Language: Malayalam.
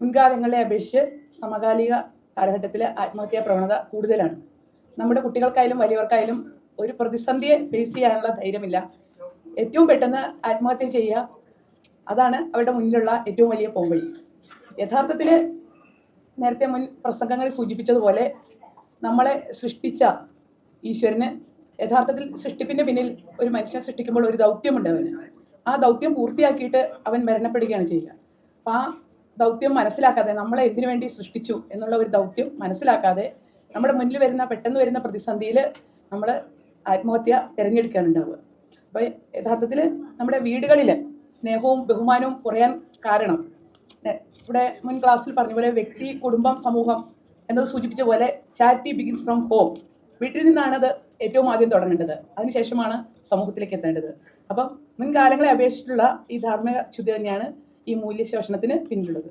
മുൻകാലങ്ങളെ അപേക്ഷിച്ച് സമകാലിക കാലഘട്ടത്തിൽ ആത്മഹത്യാ പ്രവണത കൂടുതലാണ്. നമ്മുടെ കുട്ടികൾക്കായാലും വലിയവർക്കായാലും ഒരു പ്രതിസന്ധിയെ ഫേസ് ചെയ്യാനുള്ള ധൈര്യമില്ല. ഏറ്റവും പെട്ടെന്ന് ആത്മഹത്യ ചെയ്യുക അതാണ് അവരുടെ മുന്നിലുള്ള ഏറ്റവും വലിയ പോംവഴി. യഥാർത്ഥത്തിൽ നേരത്തെ മുൻ പ്രസംഗങ്ങളിൽ സൂചിപ്പിച്ചതുപോലെ നമ്മളെ സൃഷ്ടിച്ച ഈശ്വരന് യഥാർത്ഥത്തിൽ സൃഷ്ടിപ്പിന്റെ പിന്നിൽ ഒരു മനുഷ്യനെ സൃഷ്ടിക്കുമ്പോൾ ഒരു ദൗത്യമുണ്ട് അവന്. ആ ദൗത്യം പൂർത്തിയാക്കിയിട്ട് അവൻ മരണപ്പെടുകയാണ് ചെയ്യുക. അപ്പം ആ ദൗത്യം മനസ്സിലാക്കാതെ നമ്മളെ എന്തിനു വേണ്ടി സൃഷ്ടിച്ചു എന്നുള്ള ഒരു ദൗത്യം മനസ്സിലാക്കാതെ നമ്മുടെ മുന്നിൽ വരുന്ന പെട്ടെന്ന് വരുന്ന പ്രതിസന്ധിയിൽ നമ്മൾ ആത്മഹത്യ തിരഞ്ഞെടുക്കാനുണ്ടാവുക. അപ്പോൾ യഥാർത്ഥത്തിൽ നമ്മുടെ വീടുകളിൽ സ്നേഹവും ബഹുമാനവും കുറയാൻ കാരണം ഇവിടെ മുൻ ക്ലാസ്സിൽ പറഞ്ഞ പോലെ വ്യക്തി കുടുംബം സമൂഹം എന്നത് സൂചിപ്പിച്ച പോലെ ചാരിറ്റി ബിഗിൻസ് ഫ്രം ഹോം. വീട്ടിൽ നിന്നാണത് ഏറ്റവും ആദ്യം തുടങ്ങേണ്ടത്. അതിനുശേഷമാണ് സമൂഹത്തിലേക്ക് എത്തേണ്ടത്. അപ്പം മുൻകാലങ്ങളെ അപേക്ഷിച്ചിട്ടുള്ള ഈ ധാർമ്മിക ശുദ്ധി തന്നെയാണ് ഈ മൂല്യശോഷണത്തിന് പിന്നിലുള്ളത്.